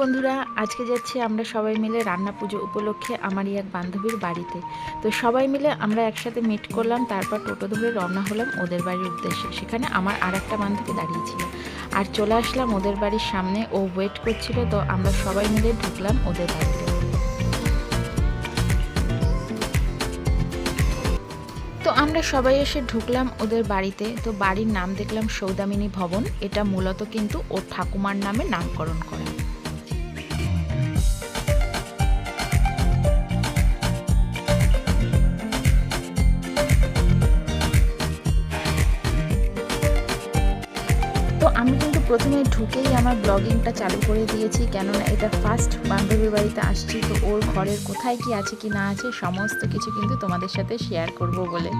বন্ধুরা, আজকে যাচ্ছি আমরা সবাই মিলে রান্না পুজো উপলক্ষে আমারই এক বান্ধবীর বাড়িতে। তো সবাই মিলে আমরা একসাথে মিট করলাম, তারপর টোটো ধরে রওনা হলাম ওদের বাড়ির উদ্দেশ্যে। সেখানে আমার আর একটা বান্ধবী দাঁড়িয়েছিল আর চলে আসলাম ওদের বাড়ির সামনে, ও ওয়েট করছিল, তো আমরা সবাই মিলে ঢুকলাম ওদের বাড়িতে। তো আমরা সবাই এসে ঢুকলাম ওদের বাড়িতে। তো বাড়ির নাম দেখলাম সৌদামিনী ভবন। এটা মূলত কিন্তু ওর ঠাকুমার নামে নামকরণ করা। আমি কিন্তু প্রথমে ঢুকেই আমার ব্লগিংটা চালু করে দিয়েছি, কেননা এটা ফার্স্ট বান্ধবীর বাড়িতে আসছি, তো ওর ঘরের কোথায় কি আছে কি না আছে সমস্ত কিছু কিন্তু তোমাদের সাথে শেয়ার করব বলে।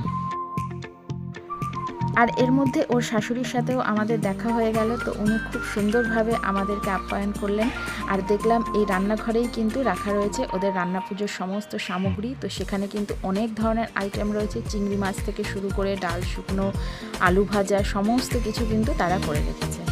আর এর মধ্যে ওর শাশুড়ির সাথেও আমাদের দেখা হয়ে গেল, তো উনি খুব সুন্দরভাবে আমাদেরকে আপ্যায়ন করলেন। আর দেখলাম এই রান্নাঘরেই কিন্তু রাখা রয়েছে ওদের রান্না পুজোর সমস্ত সামগ্রী, তো সেখানে কিন্তু অনেক ধরনের আইটেম রয়েছে। চিংড়ি মাছ থেকে শুরু করে ডাল শুকনো, আলু ভাজা, সমস্ত কিছু কিন্তু তারা করে রেখেছে।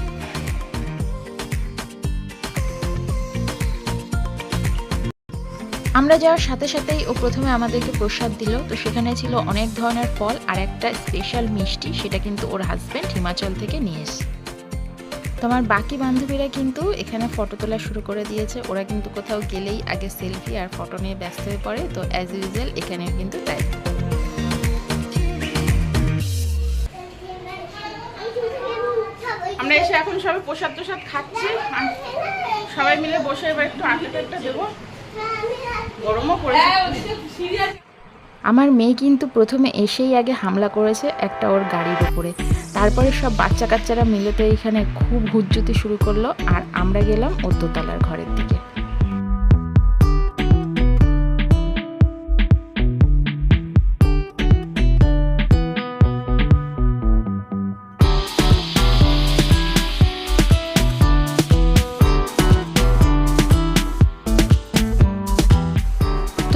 আমরা যাওয়ার সাথে সাথেই ও প্রথমে আমাদেরকে প্রসাদ দিল। তো সেখানে ছিল অনেক ধরনের ফল আর একটা স্পেশাল মিষ্টি, সেটা কিন্তু ওর হাজব্যান্ড হিমাচল থেকে নিয়ে এসে। তোমার বাকি বান্ধবীরা কিন্তু এখানে ফটো তোলা শুরু করে দিয়েছে। ওরা কিন্তু কোথাও গেলেই আগে সেলফি আর ফটো নিয়ে ব্যস্ত হয়ে পড়ে। তো অ্যাজ ইউজুয়াল এখানে কিন্তু তাই। আমরা এসে এখন সবাই প্রসাদ প্রসাদ খাচ্ছি সবাই মিলে বসে এবার একটু টাটটা দেবো। গরমও পড়েছে। আমার মেয়ে কিন্তু প্রথমে এসেই আগে হামলা করেছে একটা ওর গাড়ির উপরে। তারপরে সব বাচ্চা কাচ্চারা মিলে তো এখানে খুব হুজ্জুতি শুরু করল আর আমরা গেলাম ওর দোতলার ঘরের দিকে।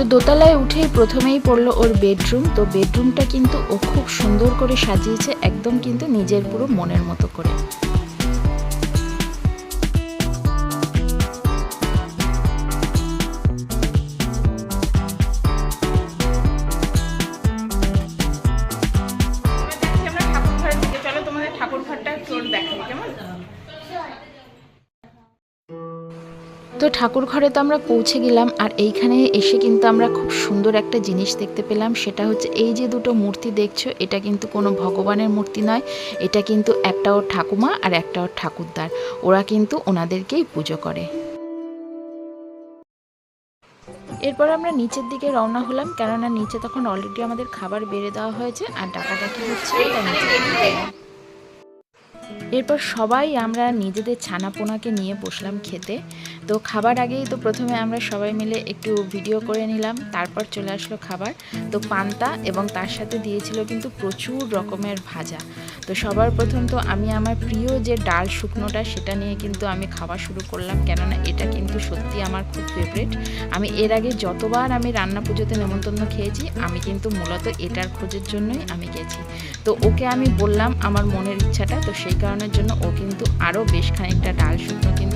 তো দোতলায় উঠেই প্রথমেই পড়ল ওর বেডরুম। তো বেডরুমটা কিন্তু ও খুব সুন্দর করে সাজিয়েছে, একদম কিন্তু নিজের পুরো মনের মতো করে। তো ঠাকুর ঘরে তো আমরা পৌঁছে গেলাম, আর এইখানে এসে কিন্তু আমরা খুব সুন্দর একটা জিনিস দেখতে পেলাম, সেটা হচ্ছে এই যে দুটো মূর্তি দেখছ, এটা কিন্তু কোনো ভগবানের মূর্তি নয়, এটা কিন্তু একটা ওর ঠাকুমা আর একটা ওর ঠাকুরদার, ওরা কিন্তু ওনাদেরকেই পুজো করে এরপর আমরা নিচের দিকে রওনা হলাম, কেননা নিচে তখন অলরেডি আমাদের খাবার বেড়ে দেওয়া হয়েছে, আর ডাকাডাকি হচ্ছে। এরপর সবাই আমরা নিজেদের ছানাপোনাকে নিয়ে বসলাম খেতে তো খাবার আগেই তো প্রথমে আমরা সবাই মিলে একটু ভিডিও করে নিলাম, তারপর চলে আসলো খাবার। তো পান্তা এবং তার সাথে দিয়েছিল কিন্তু প্রচুর রকমের ভাজা। তো সবার প্রথম তো আমি আমার প্রিয় যে ডাল শুকনোটা সেটা নিয়ে কিন্তু আমি খাওয়া শুরু করলাম, কেননা এটা কিন্তু সত্যি আমার খুব ফেভারেট আমি এর আগে যতবার আমি রান্না পুজোতে নেমন্তন্ন খেয়েছি, আমি কিন্তু মূলত এটার খোঁজের জন্যই আমি গেছি। তো ওকে আমি বললাম আমার মনের ইচ্ছাটা, তো সেই কারণের জন্য ও কিন্তু আরও বেশ খানিকটা ডাল শুকনো কিন্তু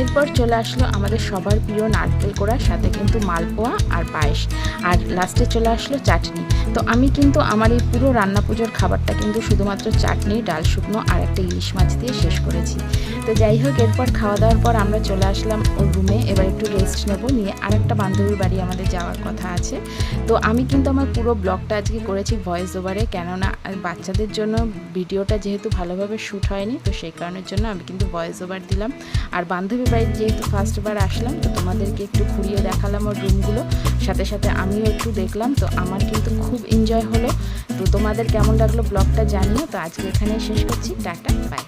এরপর চলে আসলো আমাদের সবার প্রিয় নারকেল কোড়া সাথে কিন্তু মালপোয়া আর পায়েস। আর লাস্টে চলে আসলো চাটনি। তো আমি কিন্তু আমার এই পুরো রান্না পুজোর খাবারটা কিন্তু শুধুমাত্র চাটনি, ডাল শুকনো আর একটা ইলিশ মাছ দিয়ে শেষ করেছি। তো যাই হোক, এরপর খাওয়া দাওয়ার পর আমরা চলে আসলাম ওর রুমে এবার একটু রেস্ট নেব নিয়ে আরেকটা বান্ধবীর বাড়ি আমাদের যাওয়ার কথা আছে। তো আমি কিন্তু আমার পুরো ব্লগটা আজকে করেছি ভয়েস ওভারে কেননা বাচ্চাদের জন্য ভিডিওটা যেহেতু ভালোভাবে শ্যুট হয়নি, তো সেই কারণের জন্য আমি কিন্তু ভয়েস ওভার দিলাম। আর বান্ধবী বাড়ির যেহেতু ফার্স্টবার আসলাম, তো তোমাদেরকে একটু ঘুরিয়ে দেখালাম ওর রুমগুলো সাথে সাথে আমিও একটু দেখলাম, তো আমার কিন্তু খুব এনজয় হলো। তো তোমাদের কেমন লাগল ব্লগটা জানিও, তো আজকে এখানেই শেষ করছি। Tata bye